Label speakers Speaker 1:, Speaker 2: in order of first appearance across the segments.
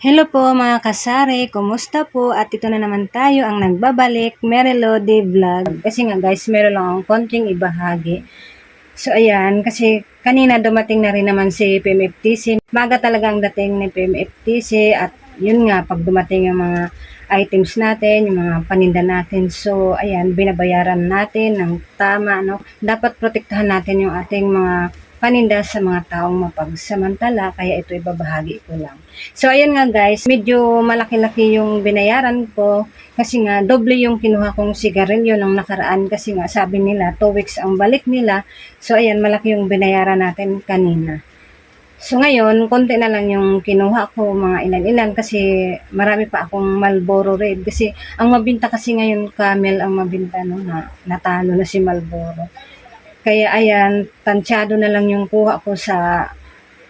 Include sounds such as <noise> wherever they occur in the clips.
Speaker 1: Hello po mga kasari, kumusta po? At ito na naman tayo ang nagbabalik, Merilody Vlog. Kasi nga guys, meron lang akong konting ibahagi. So ayan, kasi kanina dumating na rin naman si PMFTC. Maga talaga ang dating ni PMFTC at yun nga, pag dumating yung mga items natin, yung mga paninda natin. So ayan, binabayaran natin ng tama. No? Dapat protektahan natin yung ating mga paninda sa mga taong mapagsamantala, kaya ito ibabahagi ko lang. So, ayun nga guys, medyo malaki-laki yung binayaran ko kasi nga doble yung kinuha kong sigarilyo nung nakaraan kasi nga sabi nila 2 weeks ang balik nila. So, ayan, malaki yung binayaran natin kanina. So, ngayon, konti na lang yung kinuha ko, mga ilan-ilan kasi marami pa akong Malboro Red kasi ang mabinta kasi ngayon Camel ang mabinta no, na natalo na si Malboro. Kaya ayan, tansyado na lang yung kuha ko sa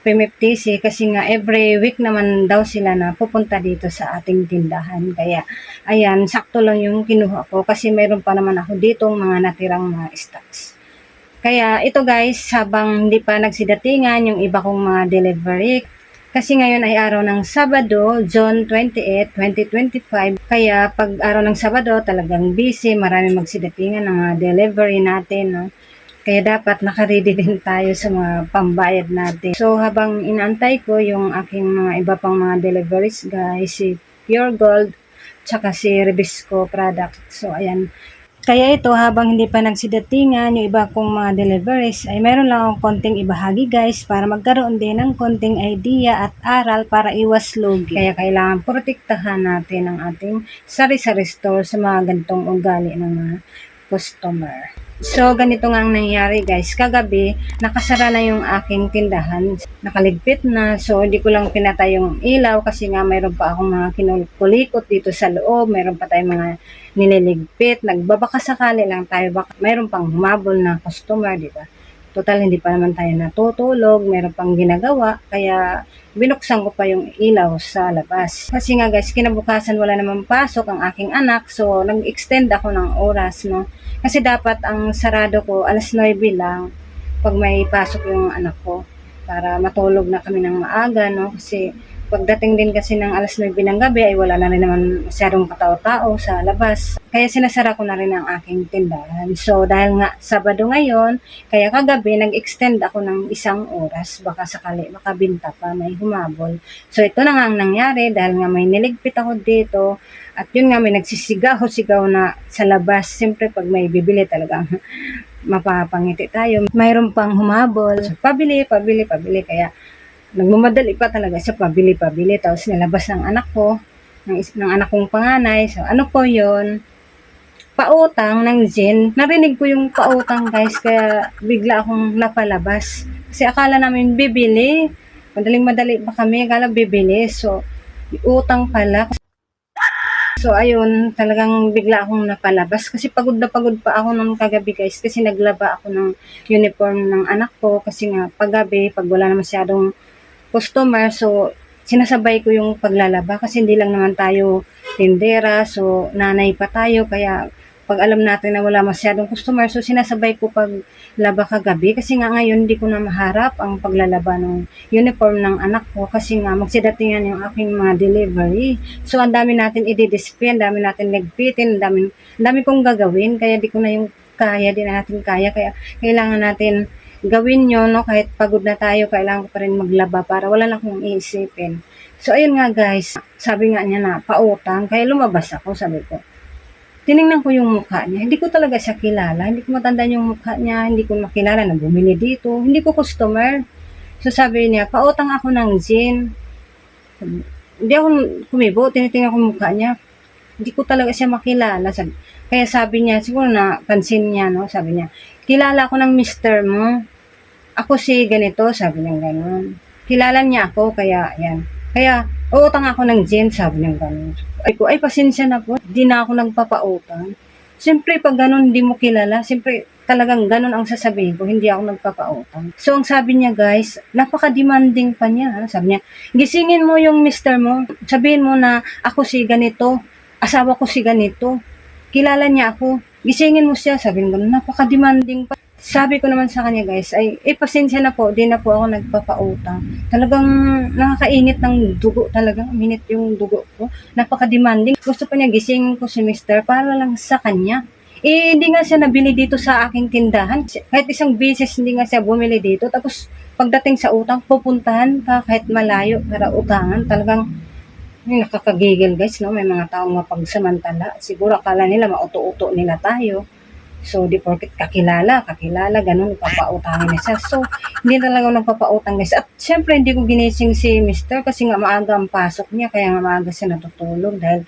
Speaker 1: PMFTC kasi nga every week naman daw sila na pupunta dito sa ating tindahan. Kaya ayan, sakto lang yung kinuha ko kasi mayroon pa naman ako ditong mga natirang mga stocks. Kaya ito guys, habang hindi pa nagsidatingan yung iba kong mga delivery, kasi ngayon ay araw ng Sabado, June 28, 2025. Kaya pag araw ng Sabado, talagang busy, marami magsidatingan ng mga delivery natin. No? Kaya dapat nakaready din tayo sa mga pambayad natin. So habang inaantay ko yung aking mga iba pang mga deliveries guys, si Pure Gold, tsaka si Rebisco product. So ayan. Kaya ito habang hindi pa nagsidatingan yung iba kong mga deliveries ay meron lang akong konting ibahagi guys para magkaroon din ng konting idea at aral para iwas lugi. Kaya kailangan protektahan natin ang ating sari-sari store sa mga gantong ugali ng mga customer. So, ganito nga ang nangyari guys. Kagabi, nakasara na yung aking tindahan. Nakaligpit na. So, hindi ko lang pinatay yung ilaw kasi nga mayroon pa akong mga kinukulikot dito sa loob. Mayroon pa tayong mga nililigpit. Nagbabaka sakali lang tayo. Baka mayroon pang humabol na customer, di ba? Total, hindi pa naman tayo natutulog. Mayroon pang ginagawa. Kaya, binuksan ko pa yung ilaw sa labas. Kasi nga guys, kinabukasan wala namang pasok ang aking anak. So, nag-extend ako ng oras, no? Kasi dapat ang sarado ko, alas 9 lang, pag may pasok yung anak ko. Para matulog na kami ng maaga, no? Kasi, pagdating din kasi ng alas 9 ng gabi ay wala na rin naman masyadong katao-tao sa labas. Kaya sinasara ko na rin ang aking tindahan. So dahil nga Sabado ngayon, kaya kagabi nag-extend ako ng isang oras. Baka sakali makabinta pa, may humabol. So ito na nga ang nangyari dahil nga may niligpit ako dito. At yun nga may nagsisigaw-sigaw na sa labas. Siyempre pag may bibili talagang <laughs> mapapangiti tayo. Mayroon pang humabol. So, pabili, pabili, pabili. Kaya nagmamadali pa talaga siya pabili-pabili. Tapos nilabas ng anak ko, ng, ng anak kong panganay. So, ano po yon Pautang ng gin. Narinig ko yung pautang guys, kaya bigla akong napalabas. Kasi akala namin bibili. Madaling madali pa kami, akala bibili. So, utang pala. So, ayun, talagang bigla akong napalabas. Kasi pagod na pagod pa ako nung kagabi, guys. Kasi naglaba ako ng uniform ng anak ko. Kasi nga, paggabi, pag wala na masyadong customer, so, sinasabay ko yung paglalaba. Kasi hindi lang naman tayo tindera. So, nanay pa tayo. Kaya, pag alam natin na wala masyadong customer, so sinasabay ko pag laba kagabi. Kasi nga ngayon, hindi ko na maharap ang paglalaba ng uniform ng anak ko. Kasi nga, magsidatingan yung aking mga delivery. So, ang dami natin i-display, ang dami natin nagpitin, ang dami, ang dami kong gagawin, kaya di ko na yung kaya, di na natin kaya, kaya kailangan natin gawin yun, no? kahit pagod na tayo, kailangan ko pa rin maglaba para wala na akong iisipin. So, ayun nga guys, sabi nga niya na, pautang, kaya lumabas ako, sabi ko. Tiningnan ko yung mukha niya, hindi ko talaga siya kilala, hindi ko matandaan yung mukha niya, hindi ko makilala na bumili dito, hindi ko customer. So, sabi niya, pautang ako ng gin. Hindi ako kumibo, tinitingnan ko mukha niya, hindi ko talaga siya makilala. Sabi, kaya sabi niya, siguro na pansin niya, no? Sabi niya, kilala ko ng mister mo. Ako si ganito, sabi niya gano'n. Kilala niya ako, kaya yan. Kaya, uutang ako ng gin, sabi niya gano'n. Ay ko, ay pasensya na po, di na ako nagpapautang. Siyempre, pag gano'n hindi mo kilala, siyempre, talagang gano'n ang sasabihin ko, hindi ako nagpapautang. So, ang sabi niya, guys, napaka-demanding pa niya. ha? Sabi niya, gisingin mo yung mister mo, sabihin mo na ako si ganito, asawa ko si ganito, kilala niya ako, gisingin mo siya, sabi ko, napaka-demanding pa. Sabi ko naman sa kanya guys, ay, eh, pasensya na po, di na po ako nagpapautang. Talagang nakakainit ng dugo talagang, minit yung dugo ko. Napaka-demanding. Gusto pa niya gisingin ko si mister para lang sa kanya. Eh, hindi nga siya nabili dito sa aking tindahan. Kahit isang beses hindi nga siya bumili dito. Tapos, pagdating sa utang, pupuntahan ka kahit malayo para utangan. Talagang, ay, nakakagigil guys, no? May mga taong mapagsamantala. Siguro akala nila mauto-uto nila tayo. So, di porket kakilala, kakilala, ganun, ipapautangin niya siya. So, hindi talaga ako nagpapautang guys. At syempre, hindi ko ginising si Mr. kasi nga maaga ang pasok niya, kaya nga maaga siya natutulog dahil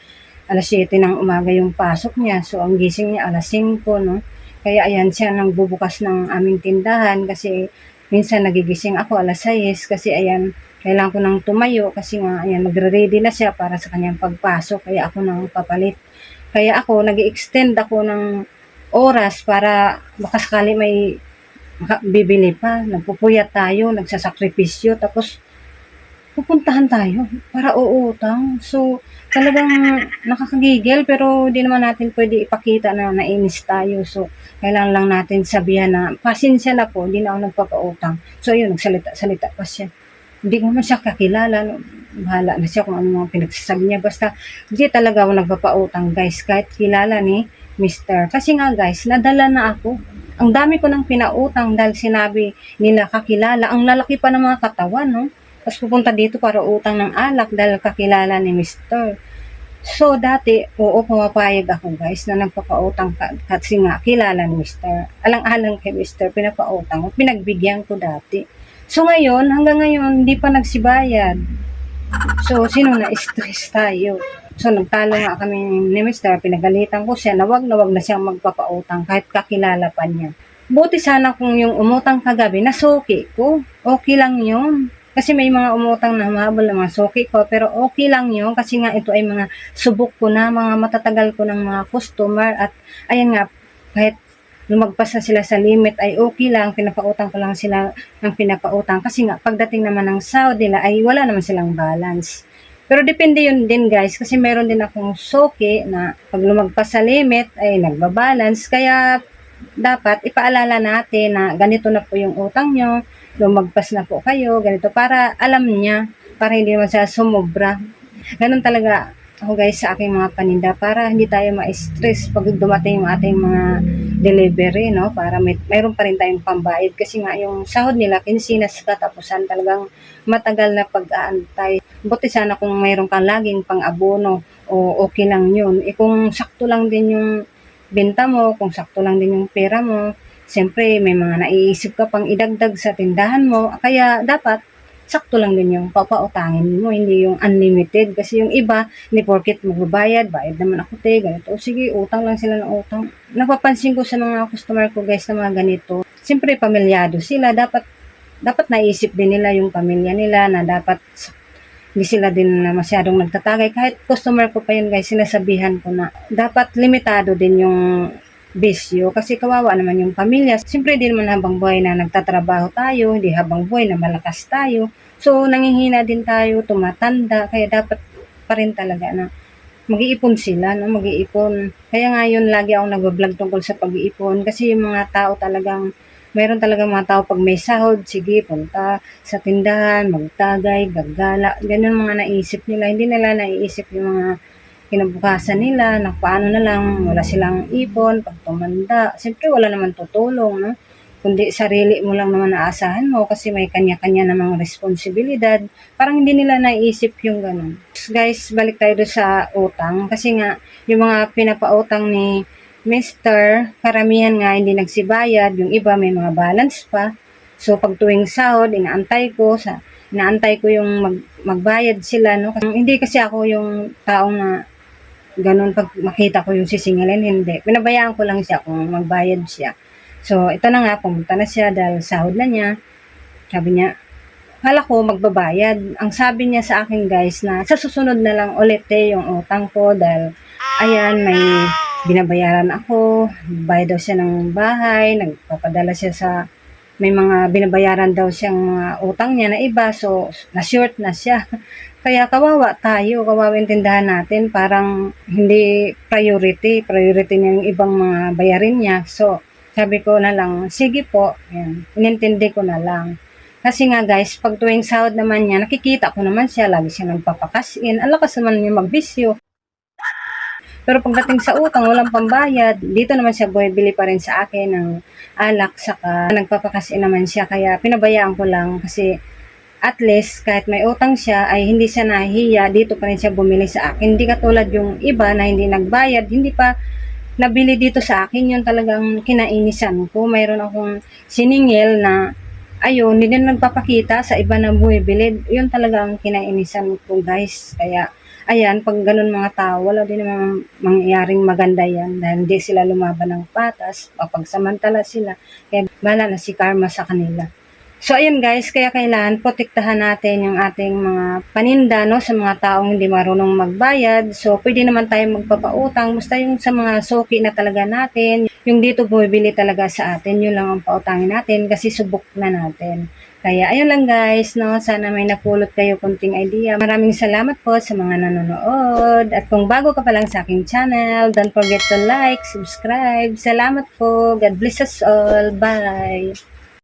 Speaker 1: alas 7 ng umaga yung pasok niya. So, ang gising niya alas 5, no? Kaya ayan siya nang bubukas ng aming tindahan kasi minsan nagigising ako alas 6 kasi ayan, kailangan ko nang tumayo kasi nga ayan, magre-ready na siya para sa kanyang pagpasok kaya ako nang papalit. Kaya ako, nag extend ako ng oras para baka sakali may bibili pa. Nagpupuyat tayo, nagsasakripisyo, tapos pupuntahan tayo para uutang. So, talagang nakakagigil pero hindi naman natin pwede ipakita na nainis tayo. So, kailangan lang natin sabihan na pasensya na po, hindi na ako nagpapautang. So, ayun, nagsalita-salita pa siya. Hindi ko naman siya kakilala. Bahala na siya kung ano mga pinagsasabi niya. Basta, hindi talaga ako nagpapautang, guys. Kahit kilala ni Mr. Kasi nga, guys, nadala na ako. Ang dami ko nang pinautang dahil sinabi nila kakilala. Ang lalaki pa ng mga katawan, no? Tapos pupunta dito para utang ng alak dahil kakilala ni Mr. So, dati, oo, pumapayag ako guys na nagpapautang ka, kasi nga, kilala ni Mr. Alang-alang kay Mr. pinapautang pinagbigyan ko dati. So, ngayon, hanggang ngayon, hindi pa nagsibayad. So, sino na stress tayo? So, nagtalo nga kami ni Mr. Pinagalitan ko siya na wag na wag na siyang magpapautang kahit kakilala pa niya. Buti sana kung yung umutang kagabi, nasuki ko. Okay lang yun. Kasi may mga umutang na humabol na mga ko, pero okay lang yun kasi nga ito ay mga subok ko na, mga matatagal ko ng mga customer at ayan nga, kahit lumagpas na sila sa limit ay okay lang, pinapautang ko lang sila ng pinapautang. Kasi nga pagdating naman ng sahod nila ay wala naman silang balance. Pero depende yun din guys. Kasi meron din akong soke na pag lumagpas sa limit ay nagbabalance. Kaya dapat ipaalala natin na ganito na po yung utang nyo, lumagpas na po kayo, ganito. Para alam niya, para hindi naman siya sumobra. Ganun talaga ako guys sa aking mga paninda. Para hindi tayo ma-stress pag dumating yung ating mga delivery, no? Para may, mayroon pa rin tayong pambayad kasi nga yung sahod nila, kinsinas katapusan talagang matagal na pag-aantay. Buti sana kung mayroon kang laging pang-abono o okay lang yun. Eh kung sakto lang din yung benta mo, kung sakto lang din yung pera mo, siyempre may mga naiisip ka pang idagdag sa tindahan mo. Kaya dapat sakto lang din yung papautangin mo, hindi yung unlimited. Kasi yung iba, ni porket magbabayad, bayad naman ako te, ganito. O sige, utang lang sila ng utang. Napapansin ko sa mga customer ko guys na mga ganito, siyempre pamilyado sila, dapat dapat naisip din nila yung pamilya nila na dapat hindi sila din na masyadong nagtatagay. Kahit customer ko pa yun guys, sinasabihan ko na dapat limitado din yung bisyo kasi kawawa naman yung pamilya. Siyempre din naman habang buhay na nagtatrabaho tayo, hindi habang buhay na malakas tayo. So, nangihina din tayo, tumatanda, kaya dapat pa rin talaga na mag-iipon sila, no? mag-iipon. Kaya nga yun, lagi ako nag-vlog tungkol sa pag-iipon kasi yung mga tao talagang Meron talaga mga tao pag may sahod, sige, punta sa tindahan, magtagay, gaggala. Ganun mga naisip nila. Hindi nila naiisip yung mga kinabukasan nila, na paano na lang, wala silang ipon, pag tumanda. Siyempre, wala naman tutulong, no? Kundi sarili mo lang naman naasahan mo kasi may kanya-kanya namang responsibilidad. Parang hindi nila naiisip yung ganun. Guys, balik tayo doon sa utang. Kasi nga, yung mga pinapautang ni Mister, karamihan nga hindi nagsibayad, yung iba may mga balance pa. So pag tuwing sahod, inaantay ko sa inaantay ko yung mag, magbayad sila no. Kasi, hindi kasi ako yung taong na ganun pag makita ko yung sisingilin, hindi. Pinabayaan ko lang siya kung magbayad siya. So ito na nga, pumunta na siya dahil sahod na niya. Sabi niya, Kala ko magbabayad. Ang sabi niya sa akin guys na sa susunod na lang ulit eh yung utang ko dahil ayan may binabayaran ako, bayad daw siya ng bahay, nagpapadala siya sa may mga binabayaran daw siyang mga utang niya na iba, so na-short na siya. <laughs> Kaya kawawa tayo, kawawa yung tindahan natin, parang hindi priority, priority niya yung ibang mga bayarin niya. So, Sabi ko na lang, sige po. Yan. Inintindi ko na lang. Kasi nga guys, pag tuwing sahod naman niya, nakikita ko naman siya, lagi siya nagpapakasin. Ang lakas naman niya magbisyo. Pero pagdating sa utang, walang pambayad. Dito naman siya bumibili pa rin sa akin ng alak, saka nagpapakasin naman siya. Kaya pinabayaan ko lang kasi at least kahit may utang siya ay hindi siya nahihiya, dito pa rin siya bumili sa akin. Hindi katulad yung iba na hindi nagbayad, hindi pa nabili dito sa akin, yun talagang kinainisan ko. Mayroon akong siningil na ayun, hindi na nagpapakita sa iba na bumibili. Yun talaga ang kinainisan ko guys. Kaya ayan, pag ganun mga tao, wala din naman mangyaring maganda yan dahil hindi sila lumaban ng patas, mapagsamantala sila. Kaya bala na si karma sa kanila. So, ayun guys, kaya kailangan protektahan natin yung ating mga paninda, no, sa mga taong hindi marunong magbayad. So, pwede naman tayo magpapautang. Basta yung sa mga suki na talaga natin, yung dito bumibili talaga sa atin, yun lang ang pautangin natin kasi subok na natin. Kaya, ayun lang guys, no, sana may napulot kayo konting idea. Maraming salamat po sa mga nanonood. At kung bago ka pa lang sa aking channel, don't forget to like, subscribe. Salamat po. God bless us all. Bye.